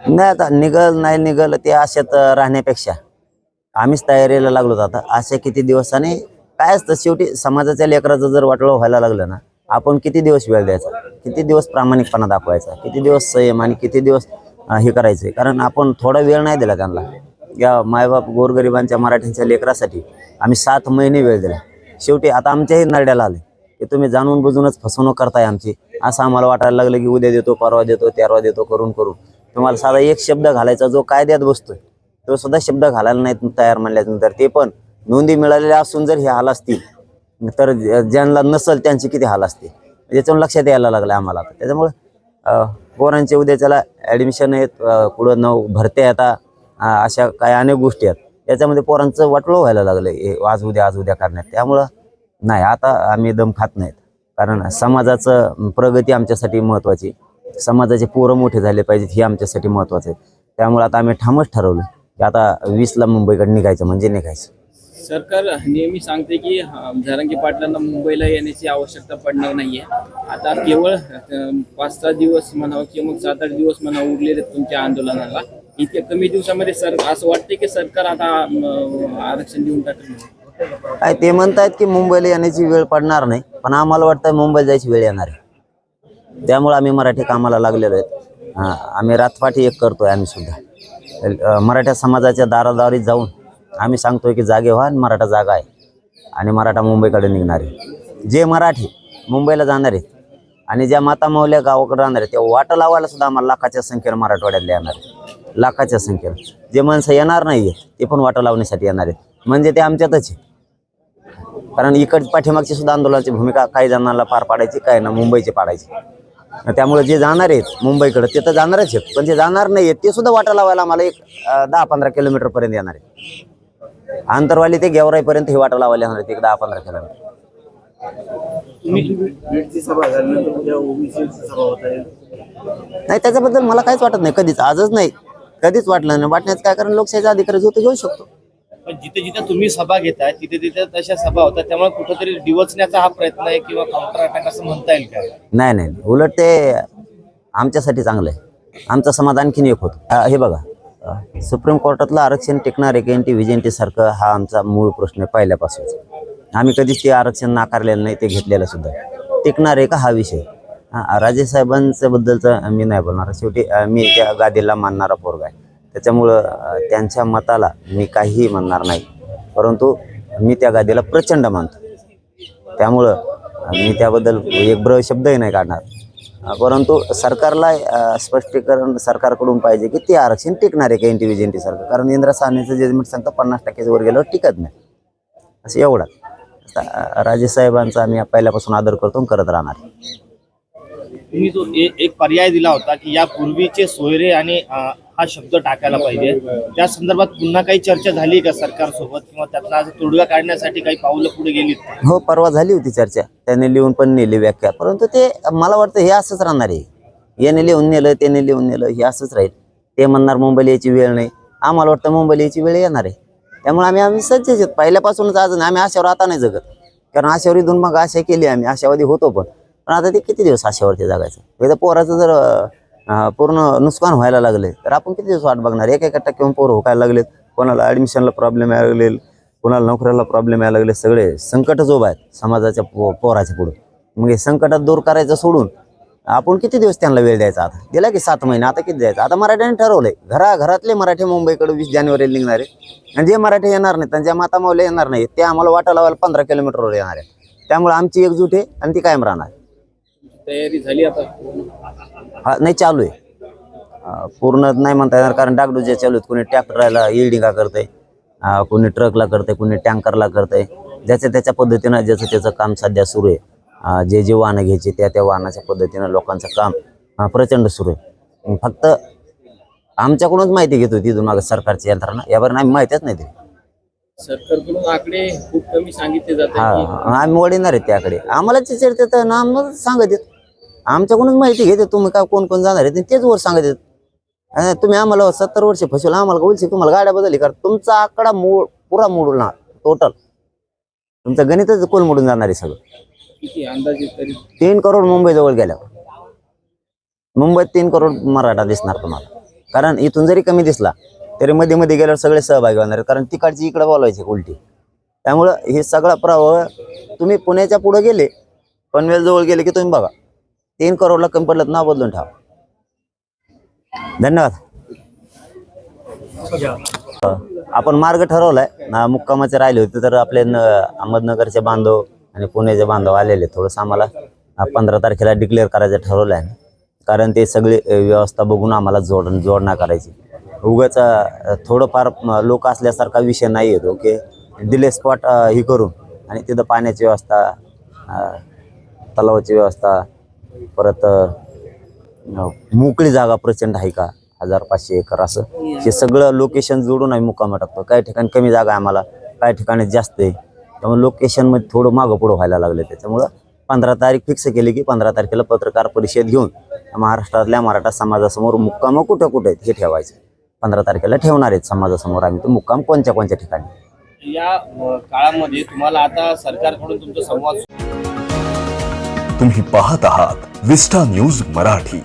नाही आता निघल नाही निघल ते अशात राहण्यापेक्षा. आम्हीच तयारीला लागलो आता. अशा किती दिवसाने काय असतं शेवटी समाजाच्या लेकराचं जर वाटलं व्हायला लागलं ना आपण किती दिवस वेळ द्यायचा? किती दिवस प्रामाणिकपणा दाखवायचा? किती दिवस संयम आणि किती दिवस हे करायचे? कारण आपण थोडा वेळ नाही दिला त्यांना. या मायबाप गोरगरिबांच्या मराठ्यांच्या लेकरासाठी आम्ही सात महिने वेळ दिला. शेवटी आता आमच्याही नरड्याला आले. की तुम्ही जाणून बुजूनच फसवणूक करताय आमची. असं आम्हाला वाटायला लागलं की उद्या देतो परवा देतो तेरवा देतो करून करून. तुम्हाला साधा एक शब्द घालायचा जो कायद्यात बसतोय. तो सुद्धा शब्द घालायला नाहीत तयार म्हणल्यानंतर ते पण नोंदी मिळालेल्या असून जर हे हाल असतील तर ज- ज्यांना नसल त्यांचे किती हाल असते याच्यावर लक्षात यायला लागलं आम्हाला आता. त्याच्यामुळे अं, पोरांचे उद्याच्याला ॲडमिशन आहेत कुठं पुढं नऊ भरत्या आता अशा काही अनेक गोष्टी आहेत. त्याच्यामध्ये पोरांचं वाटलं व्हायला लागलं हे आज उद्या आज उद्या करण्यात. त्यामुळं नाही आता आम्ही दम खात नाहीत. कारण समाजाचं प्रगती आमच्यासाठी महत्त्वाची समाजाचे पोरं मोठे झाले पाहिजेत हे आमच्यासाठी महत्त्वाचं आहे. त्यामुळे आता आम्ही ठामच ठरवलं की आता वीसला मुंबईकडे निघायचं म्हणजे निघायचं. सरकार नेहमी सांगते की अं, जरांगी पाटलांना मुंबईला येण्याची आवश्यकता पडणार नाहीये. आता केवळ पाच सहा दिवस म्हणावं किंवा मग सात आठ दिवस म्हणा उरलेले तुमच्या आंदोलनाला. इतक्या कमी दिवसामध्ये सर असं वाटते की सरकार आता आरक्षण देऊन टाकेल ते म्हणतायत की मुंबईला येण्याची वेळ पडणार नाही पण आम्हाला वाटतं मुंबईला जायची वेळ येणार आहे. त्यामुळे आम्ही मराठी कामाला लागलेलो आहेत. आम्ही रातपाठी एक करतोय आम्ही सुद्धा. मराठा समाजाच्या दारादारी जाऊन आम्ही सांगतो की जागे व्हा आणि मराठा जागा आहे. आणि मराठा मुंबईकडे निघणार आहे. जे मराठी मुंबईला जाणार आहेत आणि ज्या माता माऊल्या गावाकडे राहणार आहेत त्या वाटं लावायला सुद्धा आम्हाला लाखाच्या संख्येनं मराठवाड्यातले येणार आहेत. लाखाच्या संख्येनं. जे माणसं येणार नाही आहेत ते पण वाटं लावण्यासाठी येणार आहेत. म्हणजे ते आमच्यातच आहे कारण इकड पाठीमागची सुद्धा आंदोलनाची भूमिका काही जणांना पार पाडायची काही ना मुंबईची पाडायची. त्यामुळे जे जाणार आहेत मुंबईकडे ते तर जाणारच आहेत. पण जे जाणार नाही आहेत ते सुद्धा वाटा लावायला आम्हाला एक दहा पंधरा किलोमीटर पर्यंत येणार आहे आंतरवाली ते गेवराईपर्यंत हे वाटा लावायला येणार आहेत एक दहा पंधरा किलोमीटर. नाही त्याच्याबद्दल मला काहीच वाटत नाही कधीच. आजच नाही. कधीच वाटलं नाही. वाटण्याचं काय कारण लोकशाहीचा अधिकारी जो तो घेऊ शकतो. पण जिथे जिथे तुम्ही सभा घेताय तिथे तिथे तशा सभा होतात. त्यामुळे कुठेतरी डिवचण्याचा हा प्रयत्न आहे किंवा काउंटर अटॅक असं म्हणता येईल का? नाही नाही. उलट ते आमच्यासाठी चांगलं आहे. आमचा समाज आणखीन एक होतो. हे बघा. अं, सुप्रीम कोर्टातलं आरक्षण टिकणार आहे की टी सारखं हा आमचा मूळ प्रश्न आहे पहिल्यापासून आम्ही कधीच ते आरक्षण नाकारलेलं नाही ते घेतलेलं सुद्धा. टिकणार आहे का हा विषय? हा राजेसाहेबांच्या बद्दलचं मी नाही बोलणार. शेवटी अं, मी त्या गादीला मानणारा पोरगा आहे. त्याच्यामुळं त्यांच्या मताला मी काहीही म्हणणार नाही. परंतु मी त्या गादीला प्रचंड मानतो. त्यामुळं मी त्याबद्दल एक ब्र शब्दही नाही काढणार. परंतु सरकारला स्पष्टीकरण सरकारकडून पाहिजे की ते आरक्षण टिकणार आहे का एन टी व्ही सारखं? कारण इंद्रा साहनीचं जजमेंट सांगतं पन्नास टक्क्याच्या वर गेल्यावर टिकत नाही. असं एवढं. राजेसाहेबांचा आम्ही पहिल्यापासून आदर करतो करत राहणार. तुम्ही जो एक पर्याय दिला होता की यापूर्वीचे सोयरे आणि हा शब्द टाकायला पाहिजे. त्या संदर्भात पुन्हा काही चर्चा झाली का सरकारसोबत? किंवा त्यातला तोडगा काढण्यासाठी काही पावलं पुढे गेली हो परवा झाली होती चर्चा. त्याने लिहून पण नेली व्याख्या. परंतु ते मला वाटतं हे असंच राहणार आहे. याने लिहून नेलं त्याने लिहून नेलं हे असंच राहील. ते म्हणणार मुंबईला यायची वेळ नाही. आम्हाला वाटतं मुंबईला यायची वेळ येणार आहे. त्यामुळे आम्ही आम्ही सज्ज आहेत. पहिल्यापासूनच आज नाही. आम्ही आशावर आता नाही जगत. कारण आशावर इथून मग आशा केली आम्ही. आशावादी होतो पण. पण आता ते किती दिवस आशावरती जगायचं? एकदा पोराचं जर पूर्ण नुकसान व्हायला लागले. तर आपण किती दिवस वाट बघणार? एक एका टक्के पोरं होकायला लागलेत. कोणाला ॲडमिशनला प्रॉब्लेम यायला लागले कोणाला नोकऱ्याला प्रॉब्लेम यायला लागले. सगळे संकटच उभा आहेत समाजाच्या पो पोराच्या पुढं. मग हे संकटात दूर करायचं सोडून आपण किती दिवस त्यांना वेळ द्यायचा आता? दिला की सात महिने आता किती द्यायचा? आता मराठ्याने ठरवलंय. घरा घरातले मराठी मुंबईकडे वीस जानेवारीला निघणार. आहे आणि जे मराठी येणार नाहीत आणि ज्या माता मावल्या येणार नाहीत ते आम्हाला वाटा लावायला पंधरा किलोमीटरवर येणार आहे त्यामुळे आमची एकजूट आहे आणि ती कायम राहणार. तयारी झाली आता? हा नाही चालू आहे. पूर्ण नाही म्हणता येणार कारण डागडुज्या चालू आहेत कोणी ट्रॅक्टरला इल्डिंगा करतंय कोणी ट्रकला करतंय कोणी टँकरला करतंय ज्याच्या त्याच्या पद्धतीनं ज्याचं त्याचं काम सध्या सुरू आहे. जे जे वाहनं घ्यायचे त्या त्या वाहनाच्या पद्धतीनं लोकांचं काम प्रचंड सुरू आहे. फक्त आमच्याकडूनच माहिती घेतो तिथून मागं सरकारची यंत्रणा. यावर आम्ही माहितीच नाही ते सरकारकडून आकडे खूप कमी सांगितले जातात हा आम्ही वडीणार आहे त्याकडे आम्हाला ते चर्चा तर ना आम्हाला सांगत येत आमच्याकडूनच माहिती घेते तुम्ही काय कोण कोण जाणार आहे तेच वर सांगत येत तुम्ही आम्हाला सत्तर वर्ष फसवलं आम्हाला बोलशी तुम्हाला गाड्या बदलली कारण तुमचा आकडा मूळ पुरा मोडणार टोटल तुमचं गणितच कोण मोडून जाणार आहे सगळं? किती अंदाजे तरी? तीन करोड मुंबई जवळ गेल्यावर. मुंबईत तीन करोड मराठा दिसणार तुम्हाला. कारण इथून जरी कमी दिसला तरी मध्ये मध्ये गेल्यावर सगळे सहभागी होणार आहेत. कारण तिकडची इकडं बोलवायची उलटी. त्यामुळं हे सगळा प्रवाह तुम्ही पुण्याच्या पुढं गेले पनवेलजवळ गेले की तुम्ही बघा. तीन करोडला कमी पडलं नाव बदलून ठेवा. धन्यवाद. आपण मार्ग ठरवलाय. ना मुक्कामाचे राहिले होते तर आपले न अहमदनगरचे बांधव आणि पुण्याचे बांधव आलेले थोडंसं आम्हाला. पंधरा तारखेला डिक्लेअर करायचं ठरवलं आहे कारण ते सगळी व्यवस्था बघून आम्हाला जोड जोडणा करायची. उगाच थोडंफार लोक असल्यासारखा विषय नाही येतो ओके? दिले स्पॉट ही करून आणि तिथं पाण्याची व्यवस्था तलावाची व्यवस्था परत मोकळी जागा प्रचंड आहे का? हजार पाचशे एकर असं. हे सगळं लोकेशन जोडून आम्ही मुक्कामा टाकतो. काही ठिकाणी कमी जागा आहे आम्हाला काही ठिकाणी जास्त आहे. त्यामुळे लोकेशनमध्ये थोडं मागं पुढं व्हायला लागलं त्याच्यामुळं पंधरा तारीख फिक्स केली की पंधरा तारखेला पत्रकार परिषद घेऊन महाराष्ट्रातल्या मराठा समाजासमोर मुक्कामं कुठं कुठे आहेत हे ठेवायचं. पंधरा तारखेला ठेवणार आहेत समाजासमोर आम्ही. तो मुक्काम कोणत्या कोणत्या ठिकाणी? या काळामध्ये तुम्हाला आता सरकारकडून तुमचा संवाद तुम्ही पाहत आहात विस्टा न्यूज मराठी.